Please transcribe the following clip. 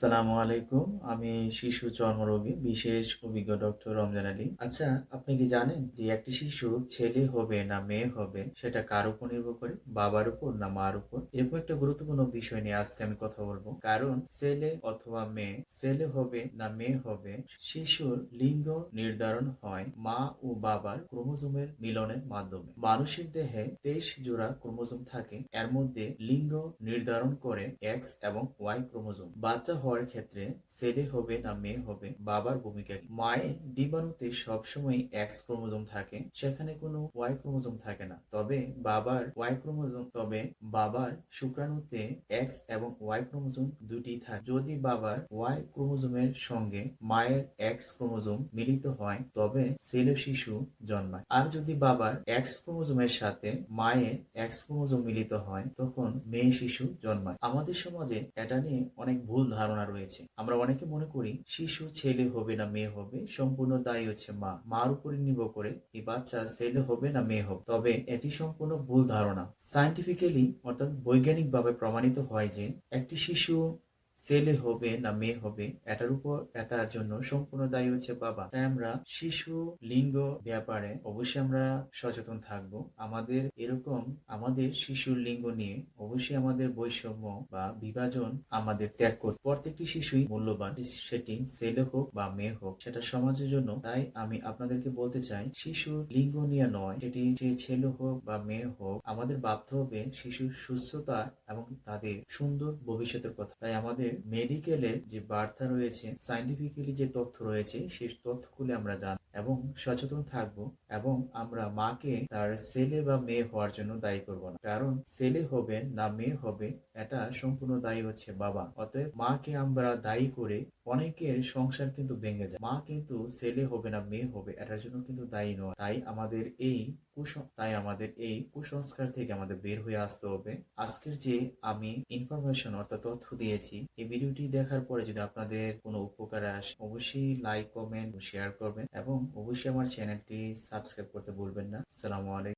সালামু আলাইকুম। আমি শিশু চর্মরোগী, বিশেষ অভিজ্ঞ ডক্টর রমজান আলী। আচ্ছা আপনি কি জানেন যে একটি শিশু ছেলে হবে না মেয়ে হবে, সেটা কার উপর নির্ভর করে? বাবার উপর না মার উপর? এরকম একটা গুরুত্বপূর্ণ বিষয় নিয়ে আজকে আমি কথা বলব। কারণ ছেলে অথবা মেয়ে, ছেলে হবে না মেয়ে হবে, শিশুর লিঙ্গ নির্ধারণ হয় মা ও বাবার ক্রোমোজোমের মিলনের মাধ্যমে। মানুষের দেহে তেইশ জোড়া ক্রোমোজোম থাকে, এর মধ্যে লিঙ্গ নির্ধারণ করে এক্স এবং ওয়াই ক্রোমোজোম। বাচ্চা হওয়ার ক্ষেত্রে ছেলে হবে না মেয়ে হবে, বাবার ভূমিকা মায়ের ডিম্বাণুতে সবসময় এক্স ক্রোমোজোম থাকে, সেখানে কোনো ওয়াই ক্রোমোজোম থাকে না। তবে বাবার ওয়াই ক্রোমোজোম, তবে বাবার শুক্রাণুতে এক্স এবং ওয়াই ক্রোমোজোম দুটি থাকে। যদি বাবার ওয়াই ক্রোমোজোমের সঙ্গে মায়ের এক্স ক্রোমোজোম মিলিত হয়, তবে ছেলে শিশু জন্মায়। আর যদি বাবার এক্স ক্রোমোজোমের সাথে মায়ের এক্স ক্রোমোজোম মিলিত হয়, তখন মেয়ে শিশু জন্মায়। আমাদের সমাজে এটা নিয়ে অনেক ভুল ধারণা রয়েছে। আমরা অনেকে মনে করি, শিশু, ছেলে হবে না, মেয়ে হবে। সম্পূর্ণ দায়ী হচ্ছে মা। মার উপরে নির্ভর করে এই বাচ্চা ছেলে হবে না, মেয়ে হবে। তবে এটি সম্পূর্ণ ভুল ধারণা। সায়েন্টিফিক্যালি অর্থাৎ বৈজ্ঞানিকভাবে প্রমাণিত হয় যে, একটি শিশু ছেলে হবে না, মেয়ে হবে, এটার উপর, এটার জন্য সম্পূর্ণ দায়ী হচ্ছে বাবা। তাই আমরা শিশু লিঙ্গ ব্যাপারে অবশ্যই আমরা সচেতন থাকব। আমাদের এরকম, আমাদের শিশুর লিঙ্গ নিয়ে অবশ্যই আমাদের বৈষম্য বা বিভাজন আমাদের ত্যাগ করতে প্রত্যেকটি শিশুই মূল্যবান, সেটি ছেলে হোক বা মেয়ে হোক, সেটা সমাজের জন্য। তাই আমি আপনাদেরকে বলতে চাই, শিশু লিঙ্গ নিয়ে নয় সেটি যে ছেলে হোক বা মেয়ে হোক, আমাদের ভাবতে হবে শিশুর সুস্থতা এবং তাদের সুন্দর ভবিষ্যতের কথা। তাই আমাদের মেডিকেলের যে বার্তা রয়েছে সাইন্টিফিক্যালি যে তথ্য রয়েছে, সেই তথ্যগুলি আমরা জান এবং সচেতন থাকব এবং আমরা মাকে তার ছেলে বা মেয়ে হওয়ার জন্য দায়ী করব না। কারণ ছেলে হবে না মেয়ে হবে। এটা সম্পূর্ণ দায়ী হচ্ছে বাবা। অতএব মাকে আমরা দায়ী করে অনেকের সংসার কিন্তু ভেঙে যায়। মা কিন্তু ছেলে হবে না, মেয়ে হবে। এটার জন্য কিন্তু দায়ী নয়। তাই আমাদের এই তাই আমাদের এই কুসংস্কার থেকে আমাদের বের হয়ে আসতে হবে। আজকের যে আমি ইনফরমেশন অর্থাৎ তথ্য দিয়েছি, এই ভিডিওটি দেখার পরে যদি আপনাদের কোনো উপকার আসে, অবশ্যই লাইক কমেন্ট শেয়ার করবেন এবং অবশ্যই আমার চ্যানেলটি সাবস্ক্রাইব করতে ভুলবেন না। সালামু আলাইকুম।